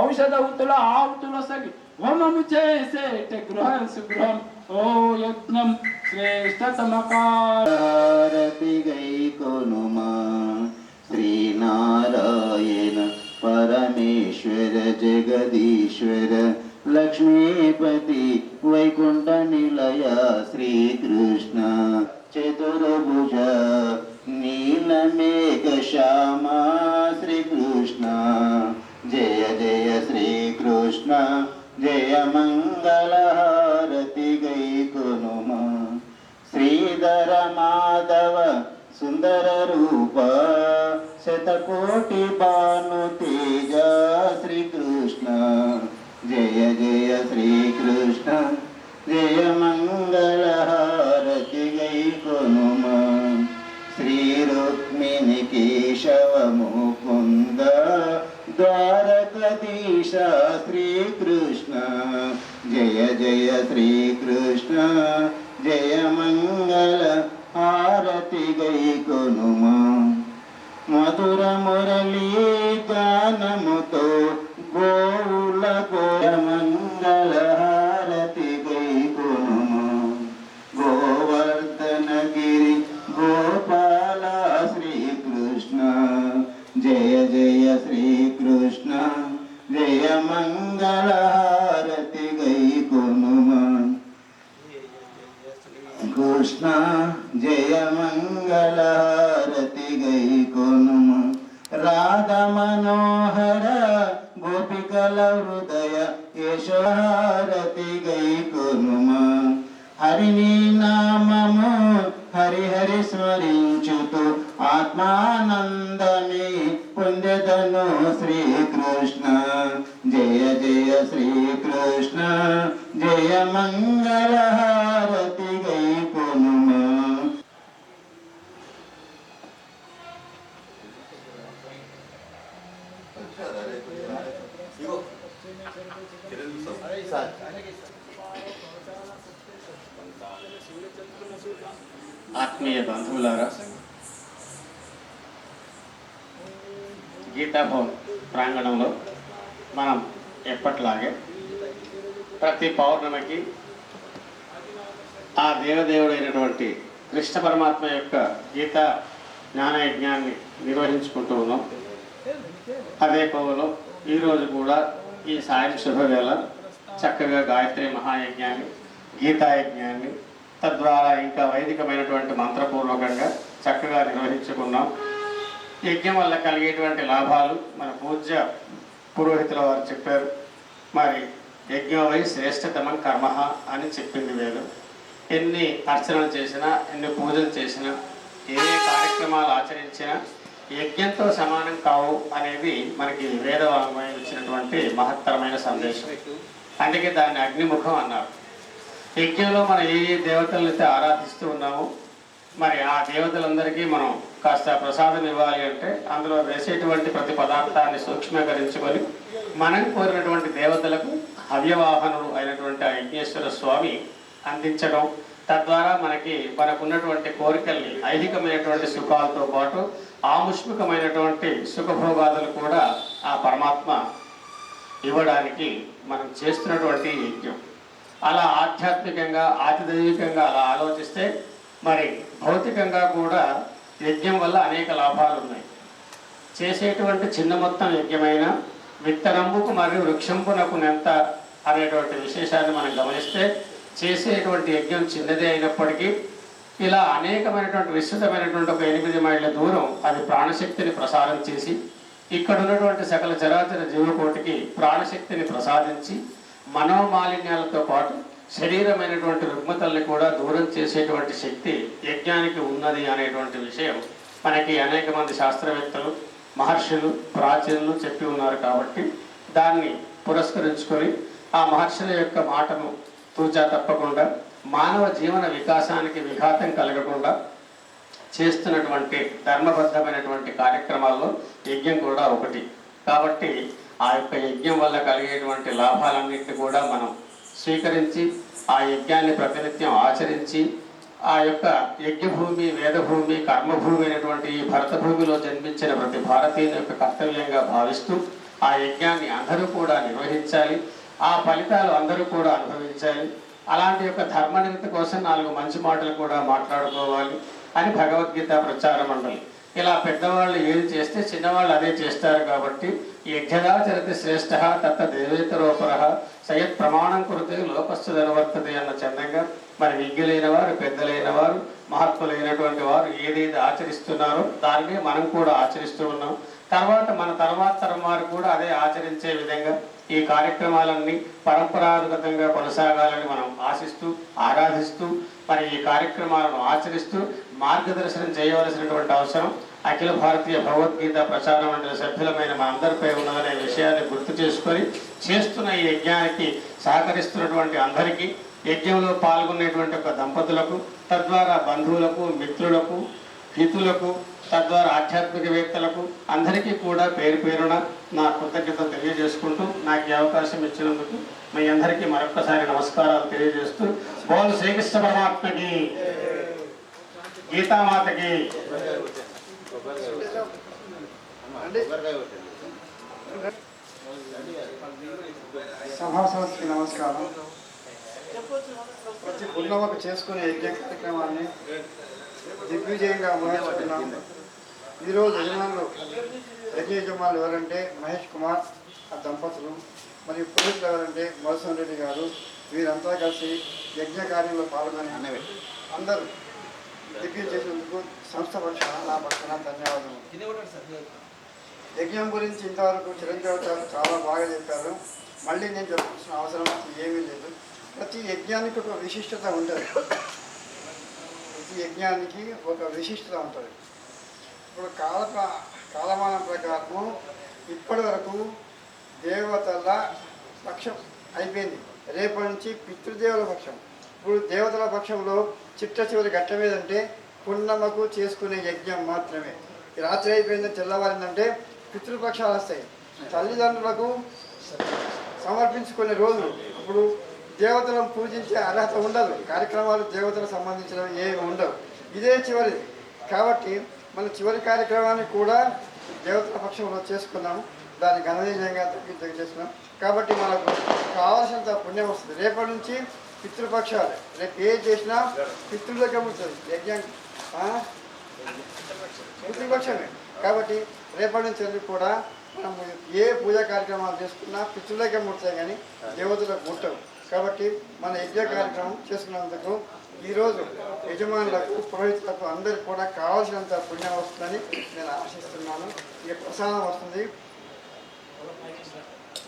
ఔషధవుతుల ఆవుతుల సగి హోమము చేసేట గృహం శుభ్రం ఓ యజ్ఞం శ్రేష్టతమకార హారతి గై కొనుమా శ్రీనారాయణ పరమేశ్వర జగదీశ్వర లక్ష్మీపతి వైకుంఠ నిలయ శ్రీకృష్ణ చతుర్భుజ నీలమేఘ శ్యామా జయ శ్రీకృష్ణ జయ మంగళహారతి గై కొనుమా శ్రీధర మాధవ సుందర రూప శతకోటి భాను తేజ శ్రీకృష్ణ జయ జయ శ్రీకృష్ణ జయ మంగళ హారతి ద్వారకదీశ శ్రీకృష్ణ. జయ జయ శ్రీకృష్ణ. జయ మంగళ హారతి గై కొనుమా. మధుర మురళీ గానముతో కృష్ణ జయ మంగళహారతి గై కొనుమ. రాధ మనోహర గోపికల హృదయ యశోహారతి గై కొనుమ. హరిని నామము హరిహరి స్మరించుతు స్మరించుతూ ఆత్మానందమే పొందెదను శ్రీకృష్ణ. జయ జయ శ్రీకృష్ణ జయ మంగళహారతి హారతి గై కొనుమా ఆత్మీయ బంధువులారా గీతాభవన్ ప్రాంగణంలో మనం ఎప్పట్లాగే ప్రతి పౌర్ణమికి ఆ దేవదేవుడైనటువంటి కృష్ణ పరమాత్మ యొక్క గీత జ్ఞాన యజ్ఞాన్ని నిర్వహించుకుంటూ ఉన్నాం. అదే కోవలో ఈరోజు కూడా ఈ సాయం శుభవేళ చక్కగా గాయత్రి మహాయజ్ఞాన్ని గీతాయజ్ఞాన్ని తద్వారా ఇంకా వైదికమైనటువంటి మంత్రపూర్వకంగా చక్కగా నిర్వహించుకున్నాం. యజ్ఞం వల్ల కలిగేటువంటి లాభాలు మన పూజ్య పురోహితుల వారు చెప్పారు. మరి యజ్ఞం వై శ్రేష్టతమం కర్మ అని చెప్పింది వేదం. ఎన్ని అర్చనలు చేసినా ఎన్ని పూజలు చేసినా ఏ ఏ కార్యక్రమాలు ఆచరించినా యజ్ఞంతో సమానం కావు అనేది మనకి వేదవాంగ్మయం ఇచ్చినటువంటి మహత్తరమైన సందేశం. అందుకే దాన్ని అగ్నిముఖం అన్నారు. యజ్ఞంలో మనం ఏ ఏ దేవతలను అయితే ఆరాధిస్తూ ఉన్నామో మరి ఆ దేవతలందరికీ మనం కాస్త ప్రసాదం ఇవ్వాలి అంటే అందులో వేసేటువంటి ప్రతి పదార్థాన్ని సూక్ష్మీకరించుకొని మనం కోరినటువంటి దేవతలకు అవ్యవాహనుడు అయినటువంటి ఆ యజ్ఞేశ్వర స్వామి అందించడం తద్వారా మనకి మనకున్నటువంటి కోరికల్ని ఐహికమైనటువంటి సుఖాలతో పాటు ఆముష్మికమైనటువంటి సుఖభోగాదులు కూడా ఆ పరమాత్మ ఇవ్వడానికి మనం చేస్తున్నటువంటి యజ్ఞం. అలా ఆధ్యాత్మికంగా ఆతిదైవికంగా అలా ఆలోచిస్తే మరి భౌతికంగా కూడా యజ్ఞం వల్ల అనేక లాభాలు ఉన్నాయి. చేసేటువంటి చిన్న మొత్తం యజ్ఞమైన విత్తనంబుకు మరియు వృక్షంపునకు నెంత అనేటువంటి విశేషాన్ని మనం గమనిస్తే చేసేటువంటి యజ్ఞం చిన్నదే అయినప్పటికీ ఇలా అనేకమైనటువంటి విస్తృతమైనటువంటి ఒక ఎనిమిది మైళ్ళ దూరం అది ప్రాణశక్తిని ప్రసారం చేసి ఇక్కడ ఉన్నటువంటి సకల చరాచర జీవకోటికి ప్రాణశక్తిని ప్రసాదించి మనోమాలిన్యాలతో పాటు శరీరమైనటువంటి రుగ్మతల్ని కూడా దూరం చేసేటువంటి శక్తి యజ్ఞానికి ఉన్నది అనేటువంటి విషయం మనకి అనేక మంది శాస్త్రవేత్తలు మహర్షులు ప్రాచీనులు చెప్పి ఉన్నారు కాబట్టి దాన్ని పురస్కరించుకొని ఆ మహర్షుల యొక్క మాటను తూచా తప్పకుండా మానవ జీవన వికాసానికి విఘాతం కలగకుండా చేస్తున్నటువంటి ధర్మబద్ధమైనటువంటి కార్యక్రమాల్లో యజ్ఞం కూడా ఒకటి. కాబట్టి ఆ యొక్క యజ్ఞం వల్ల కలిగేటువంటి లాభాలన్నింటినీ కూడా మనం స్వీకరించి ఆ యజ్ఞాన్ని ప్రతినిత్యం ఆచరించి ఆ యొక్క యజ్ఞభూమి వేదభూమి కర్మభూమి అయినటువంటి ఈ భరత భూమిలో జన్మించిన ప్రతి భారతీయుని యొక్క కర్తవ్యంగా భావిస్తూ ఆ యజ్ఞాన్ని అందరూ కూడా నిర్వహించాలి. ఆ ఫలితాలు అందరూ కూడా అనుభవించాలి. అలాంటి యొక్క ధర్మనిరత కోసం నాలుగు మంచి మాటలు కూడా మాట్లాడుకోవాలి. అని భగవద్గీత ప్రచార మండలి. ఇలా పెద్దవాళ్ళు ఏది చేస్తే చిన్నవాళ్ళు అదే చేస్తారు కాబట్టి యజ్ఞదాచరతి శ్రేష్ఠ తత్త దేవేతరోపర సయత్ ప్రమాణం కురితే లోకస్థు ధనవర్తది అన్న చందంగా మరి విజ్ఞులైన వారు పెద్దలైన వారు మహత్తులైనటువంటి వారు ఏదైతే ఆచరిస్తున్నారో దానిని మనం కూడా ఆచరిస్తూ ఉన్నాం. తర్వాత మన తర్వాత తరం వారు కూడా అదే ఆచరించే విధంగా ఈ కార్యక్రమాలన్నీ పరంపరాగతంగా కొనసాగాలని మనం ఆశిస్తూ ఆరాధిస్తూ మరి ఈ కార్యక్రమాలను ఆచరిస్తూ మార్గదర్శనం చేయవలసినటువంటి అవసరం. అఖిల భారతీయ భగవద్గీత ప్రచార మండలి సభ్యులమైన మనందరిపై ఉన్నదనే విషయాన్ని గుర్తు చేసుకొని చేస్తున్న ఈ యజ్ఞానికి సహకరిస్తున్నటువంటి అందరికీ యజ్ఞంలో పాల్గొనేటువంటి ఒక దంపతులకు తద్వారా బంధువులకు మిత్రులకు హితులకు తద్వారా ఆధ్యాత్మికవేత్తలకు అందరికీ కూడా పేరు పేరున నా కృతజ్ఞత తెలియజేసుకుంటూ నాకు ఈ అవకాశం ఇచ్చినందుకు మీ అందరికీ మరొక్కసారి నమస్కారాలు తెలియజేస్తూ. బోల్ శ్రీకృష్ణ పరమాత్మకి. గీతామాతకి. సభాసదస్సుకి నమస్కారం. ప్రతి పున్నమకు చేసుకునే యజ్ఞ కార్యక్రమాన్ని దిగ్విజయంగా ముగించుకున్నాం ఈరోజు యజమానులు యజ్ఞ యజమానులు ఎవరంటే మహేష్ కుమార్ ఆ దంపతులు మరియు పురుషులు ఎవరంటే మధుసూన్ రెడ్డి గారు. వీరంతా కలిసి యజ్ఞ కార్యంలో పాల్గొని అందరూ దిగ్విజయం చేసినందుకు సంస్థ పక్షాన నా పక్షాన ధన్యవాదాలు యజ్ఞం గురించి ఇంతవరకు చిరంజీవి గారు చాలా బాగా చెప్పారు. మళ్ళీ నేను చెప్పాల్సిన అవసరం ఏమీ లేదు. ప్రతి యజ్ఞానికి ఒక విశిష్టత ఉంటుంది. ప్రతి యజ్ఞానికి ఒక విశిష్టత ఉంటుంది. ఇప్పుడు కాల కాలమానం ప్రకారము ఇప్పటి వరకు దేవతల పక్షం అయిపోయింది. రేపటి నుంచి పితృదేవుల పక్షం. ఇప్పుడు దేవతల పక్షంలో చిట్ట చివరి ఘట్టం ఏదంటే పున్నమకు చేసుకునే యజ్ఞం మాత్రమే. రాత్రి అయిపోయింది తెల్లవారిందంటే పితృపక్షాలు వస్తాయి. తల్లిదండ్రులకు సమర్పించుకునే రోజు ఇప్పుడు దేవతలను పూజించే అర్హత ఉండదు. కార్యక్రమాలు దేవతలకు సంబంధించడం ఏమి ఉండవు. ఇదే చివరిది. కాబట్టి మన చివరి కార్యక్రమాన్ని కూడా దేవతల పక్షంలో చేసుకున్నాము దాన్ని గణనీయంగా తగ్గి చేసుకున్నాం. కాబట్టి మనకు కావాల్సినంత పుణ్యం వస్తుంది. రేపటి నుంచి పితృపక్షాలు. రేపు ఏం చేసినా పితృలకే ఉంటుంది యజ్ఞం పితృపక్షమే. కాబట్టి రేపటి నుంచి వెళ్ళి కూడా మనం ఏ పూజా కార్యక్రమాలు చేసుకున్నా పితృలకే ముడతాయి కానీ దేవతలకు ముట్టవు కాబట్టి మన యజ్ఞ కార్యక్రమం చేసుకున్నందుకు ఈరోజు యజమానులకు పురోహితులకు అందరికి కూడా కావాల్సినంత పుణ్యం వస్తుందని నేను ఆశిస్తున్నాను. ఈ ప్రసాదం వస్తుంది.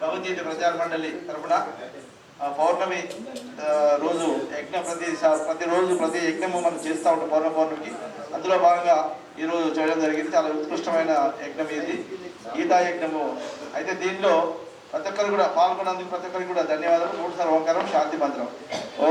భగవద్గీత ప్రచార మండలి తరఫున పౌర్ణమి రోజు యజ్ఞ ప్రతి ప్రతిరోజు ప్రతి యజ్ఞము మనం చేస్తూ ఉంటాం పౌర్ణ పౌర్ణమికి. అందులో భాగంగా ఈరోజు చేయడం జరిగింది. చాలా ఉత్కృష్టమైన యజ్ఞం ఇది. గీతా యజ్ఞము. అయితే దీనిలో ప్రతి ఒక్కరు కూడా పాల్గొన్నందుకు ప్రతి ఒక్కరికి కూడా ధన్యవాదాలు మూడు ఓంకారం శాంతి మంత్రం. ఓ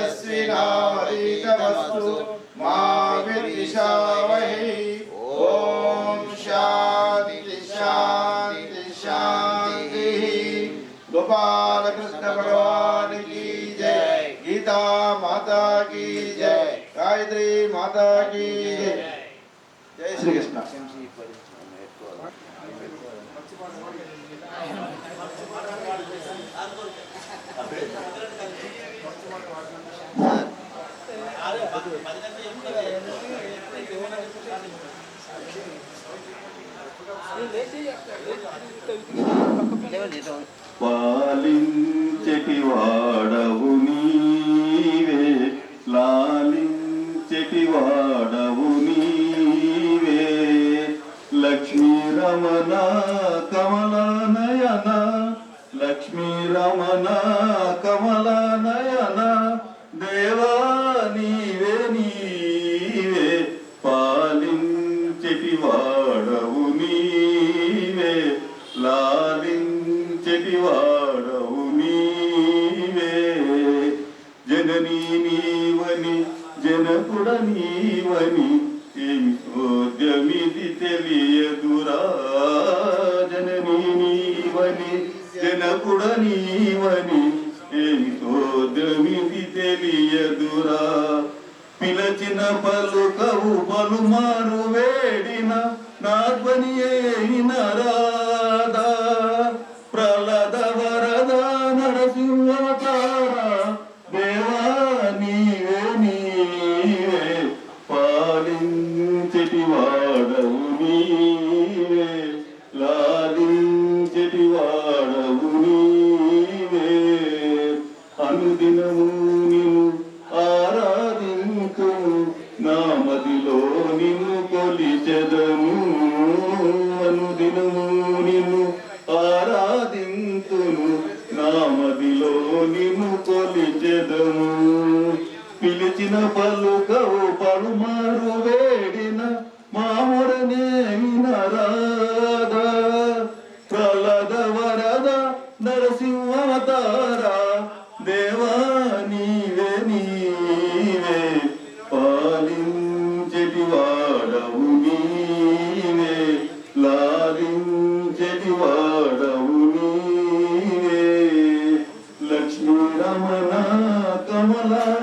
तेजस्विनावरीतमस्तु मा विद्विषावहै ॐ शान्ति शान्ति गोपाल कृष्ण भगवान की जय, गीता माता की जय, गायत्री माता की जय। श्री कृष्ण। Thank you. పాలించటి వాడవు నీవే లాలించటి వాడవు నీవే. లక్ష్మీ రమణ కమలనయన లక్ష్మీ రమణ కమల లాలించెటి నీవే. జననీ నీవని జనకుడ నీవని ఏమి చోద్యమిది తెలియదురా. జననీ నీవని జనకుడ నీవని ఏమి చోద్యమిది తెలియదురా. పిలచిన పలుకవు పలుమారు వేడిన నాధ్వని అయిన రాధా அனுதினமும் నీవే లక్ష్మీ రమణ కమలా